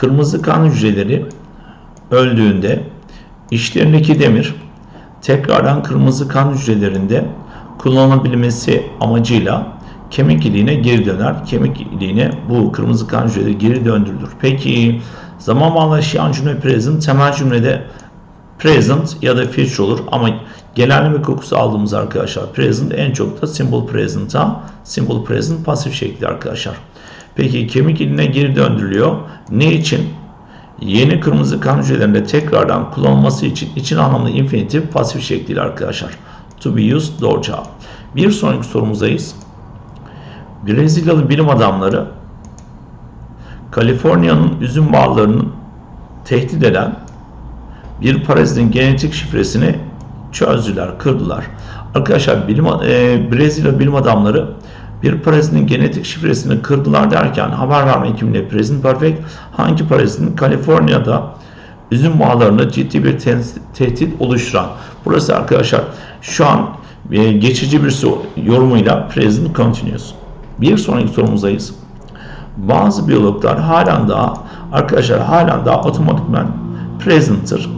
kırmızı kan hücreleri öldüğünde içlerindeki demir tekrardan kırmızı kan hücrelerinde kullanılabilmesi amacıyla kemik iliğine geri döner. Kemik iliğine bu kırmızı kan hücreleri geri döndürülür. Peki zaman bağlaşan cümle present temel cümlede present ya da future olur ama genelleme kokusu aldığımız arkadaşlar present en çok da simple present'a simple present pasif şekli arkadaşlar. Peki kemik iliğine geri döndürülüyor. Ne için? Yeni kırmızı kan hücrelerinde tekrardan kullanılması için için anlamlı infinitif pasif şekliyle arkadaşlar. To be used doğru cevap. Bir sonraki sorumuzdayız. Brezilyalı bilim adamları Kaliforniya'nın üzüm bağlarının tehdit eden bir parazitin genetik şifresini çözdüler, kırdılar. Arkadaşlar bilim, e, Brezilya bilim adamları bir parazitin genetik şifresini kırdılar derken haber verme ekibinde present perfect hangi parazitin Kaliforniya'da üzüm bağlarında ciddi bir te- tehdit oluşturan. Burası arkadaşlar şu an e, geçici bir so- yorumuyla present continuous. Bir sonraki sorumuzdayız. Bazı biyologlar halen daha arkadaşlar halen daha otomatikman present'tır.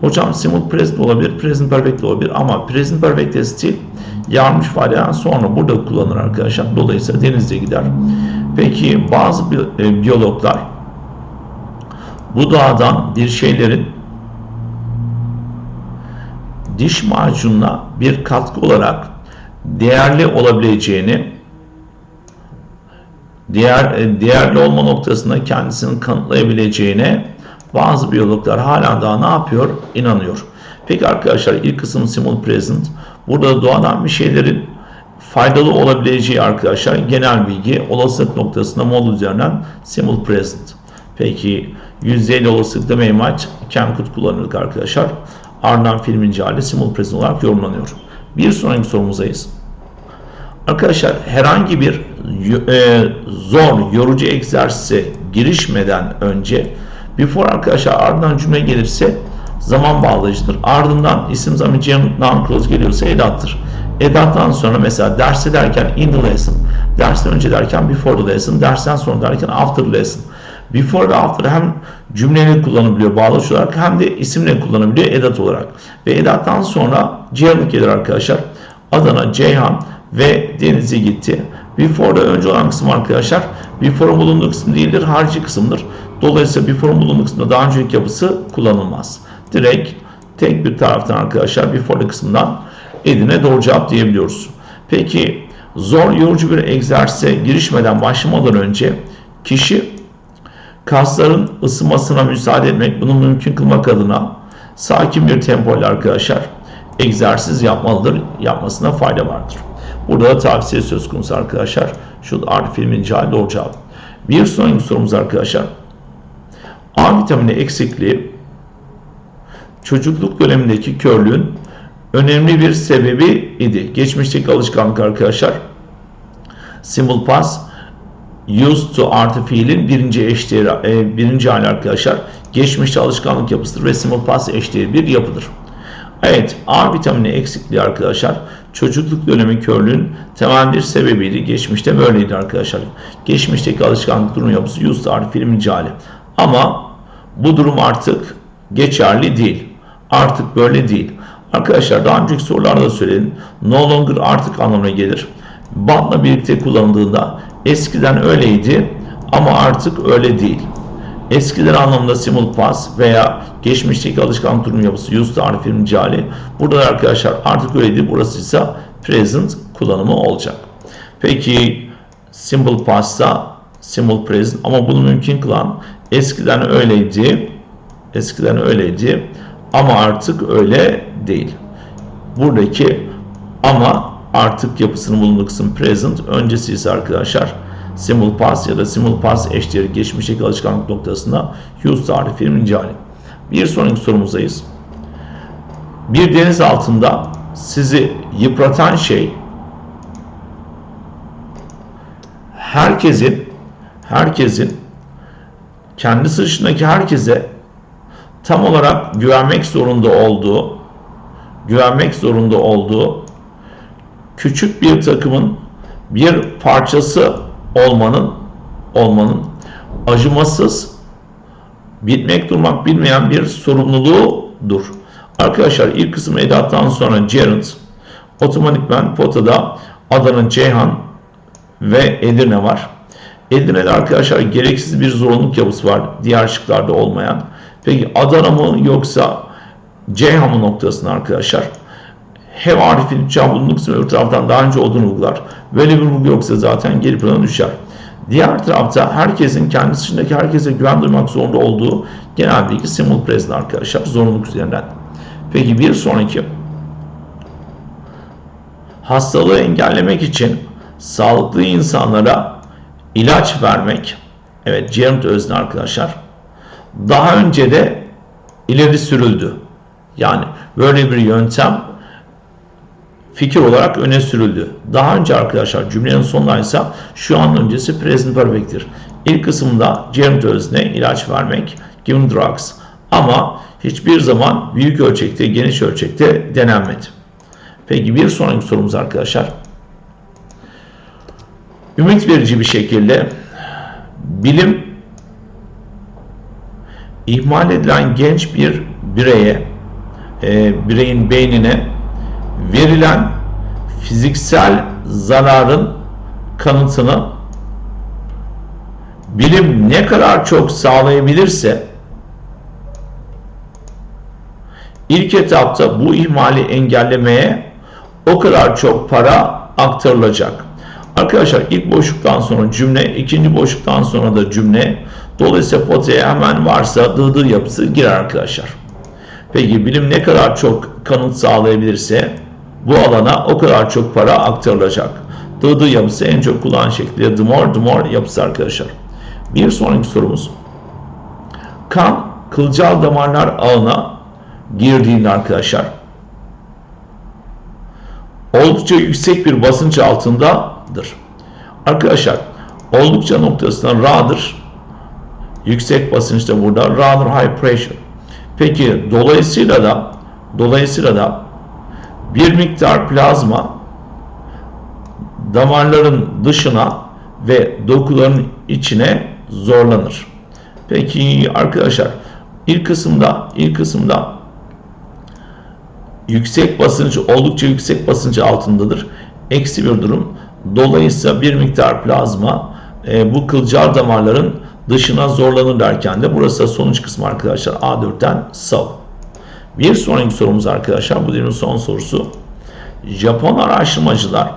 Hocam simul present olabilir, present perfect olabilir ama present perfect still yarmış failden sonra burada kullanılır arkadaşlar. Dolayısıyla denizde gider. Peki bazı e, biyologlar bu dağdan bir şeylerin diş macununa bir katkı olarak değerli olabileceğini diğer e, değerli olma noktasında kendisini kanıtlayabileceğine bazı biyologlar hala daha ne yapıyor? İnanıyor. Peki arkadaşlar ilk kısım simul present. Burada doğadan bir şeylerin faydalı olabileceği arkadaşlar genel bilgi olasılık noktasında mod üzerinden simul present. Peki %50 olasılıkta meymaç Cancut kullanılır arkadaşlar. Ardından filmin hali simul present olarak yorumlanıyor. Bir sonraki sorumuzdayız. Arkadaşlar herhangi bir e, zor, yorucu egzersize girişmeden önce before arkadaşlar ardından cümle gelirse zaman bağlayıcıdır. Ardından isim zamanı noun clause geliyorsa edattır. Edattan sonra mesela derste derken in the lesson, dersten önce derken before the lesson, dersten sonra derken after the lesson. Before ve after hem cümleyle kullanabiliyor bağlaç olarak hem de isimle kullanabiliyor edat olarak. Ve edattan sonra cevap gelir arkadaşlar. Adana, Ceyhan ve Deniz'e gitti. Before'da önce olan kısım arkadaşlar before'un bulunduğu kısım değildir, harici kısımdır. Dolayısıyla before'un bulunduğu kısımda daha önceki yapısı kullanılmaz. Direkt tek bir taraftan arkadaşlar before kısmından Edine doğru cevap diyebiliyoruz. Peki zor yorucu bir egzersize girişmeden başlamadan önce kişi kasların ısınmasına müsaade etmek, bunu mümkün kılmak adına sakin bir tempo ile arkadaşlar egzersiz yapmalıdır. Yapmasına fayda vardır. Burada da tavsiye söz konusu arkadaşlar. Şu art filmin cahil cevap. Bir sonraki sorumuz arkadaşlar. A vitamini eksikliği çocukluk dönemindeki körlüğün önemli bir sebebi idi. Geçmişteki alışkanlık arkadaşlar. Simple past used to artı fiilin birinci eşdeğeri, e, birinci hali arkadaşlar. Geçmişte alışkanlık yapısıdır ve simple past eşdeğeri bir yapıdır. Evet, A vitamini eksikliği arkadaşlar çocukluk dönemi körlüğün temel bir sebebiydi. Geçmişte böyleydi arkadaşlar. Geçmişteki alışkanlık durum yapısı used artı fiilin hali. Ama bu durum artık geçerli değil. Artık böyle değil. Arkadaşlar daha önceki sorularda da söyledim. No longer artık anlamına gelir. But'la birlikte kullanıldığında eskiden öyleydi ama artık öyle değil. Eskiden anlamında simul past veya geçmişteki alışkanlık durum yapısı used tarifinin cali. Burada da arkadaşlar artık öyleydi. Burası ise present kullanımı olacak. Peki simple past'ta simple present ama bunu mümkün kılan eskiden öyleydi. Eskiden öyleydi ama artık öyle değil. Buradaki ama artık yapısının bulunduğu kısım present. Öncesi ise arkadaşlar simul past ya da simul past eşdeğeri geçmişteki alışkanlık noktasında use tarifinin cari. Bir sonraki sorumuzdayız. Bir deniz altında sizi yıpratan şey herkesin herkesin kendi dışındaki herkese tam olarak güvenmek zorunda olduğu güvenmek zorunda olduğu küçük bir takımın bir parçası olmanın olmanın acımasız bitmek durmak bilmeyen bir sorumluluğudur. Arkadaşlar ilk kısım edattan sonra gerund otomatikman potada Adana, Ceyhan ve Edirne var. Edirne'de arkadaşlar gereksiz bir zorunluluk yapısı var. Diğer şıklarda olmayan. Peki Adana mı yoksa Ceyhan mı noktasında arkadaşlar? Hem Arif'in uçağı bulunursa öbür taraftan daha önce olduğunu vurgular. Böyle bir vurgu yoksa zaten geri plana düşer. Diğer tarafta herkesin kendi dışındaki herkese güven duymak zorunda olduğu genel bilgi simul present arkadaşlar zorunluluk üzerinden. Peki bir sonraki hastalığı engellemek için sağlıklı insanlara ilaç vermek. Evet gerund özne arkadaşlar. Daha önce de ileri sürüldü. Yani böyle bir yöntem fikir olarak öne sürüldü. Daha önce arkadaşlar cümlenin sonundaysa şu an öncesi present perfect'tir. İlk kısımda gerund özne ilaç vermek, given drugs. Ama hiçbir zaman büyük ölçekte, geniş ölçekte denenmedi. Peki bir sonraki sorumuz arkadaşlar. Ümit verici bir şekilde bilim ihmal edilen genç bir bireye, e, bireyin beynine verilen fiziksel zararın kanıtını bilim ne kadar çok sağlayabilirse ilk etapta bu ihmali engellemeye o kadar çok para aktarılacak. Arkadaşlar ilk boşluktan sonra cümle, ikinci boşluktan sonra da cümle. Dolayısıyla potaya hemen varsa dığı yapısı girer arkadaşlar. Peki bilim ne kadar çok kanıt sağlayabilirse bu alana o kadar çok para aktarılacak. Dığı yapısı en çok kullanılan şekli the more the more yapısı arkadaşlar. Bir sonraki sorumuz. Kan kılcal damarlar ağına girdiğinde arkadaşlar oldukça yüksek bir basınç altındadır. Arkadaşlar oldukça noktasında ra'dır. Yüksek basınçta burada rather high pressure. Peki dolayısıyla da dolayısıyla da bir miktar plazma damarların dışına ve dokuların içine zorlanır. Peki arkadaşlar ilk kısımda ilk kısımda yüksek basınç oldukça yüksek basınç altındadır. Eksi bir durum. Dolayısıyla bir miktar plazma e, bu kılcal damarların dışına zorlanır derken de burası da sonuç kısmı arkadaşlar A4'ten sağ. Bir sonraki sorumuz arkadaşlar bu dilin son sorusu. Japon araştırmacılar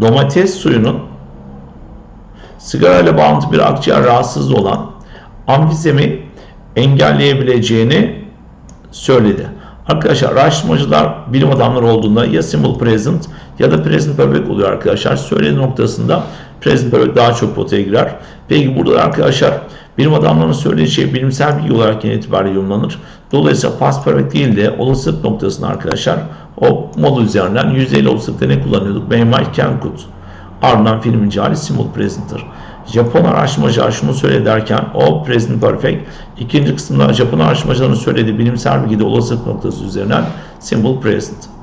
domates suyunun sigara ile bağlantı bir akciğer rahatsızlığı olan amfizemi engelleyebileceğini söyledi. Arkadaşlar araştırmacılar bilim adamları olduğunda ya simple present ya da present perfect oluyor arkadaşlar. Söyledi noktasında present perfect daha çok potaya girer. Peki burada arkadaşlar bilim adamlarının söylediği şey bilimsel bilgi olarak yine itibariyle yorumlanır. Dolayısıyla past perfect değil de olasılık noktasında arkadaşlar o model üzerinden %50 olasılıkta ne kullanıyorduk? May, might, can, could. Ardından filmin cali simple present'tir. Japon araştırmacılar şunu söyledi derken o present perfect. İkinci kısımda Japon araştırmacıların söylediği bilimsel bilgide olasılık noktası üzerinden simple present.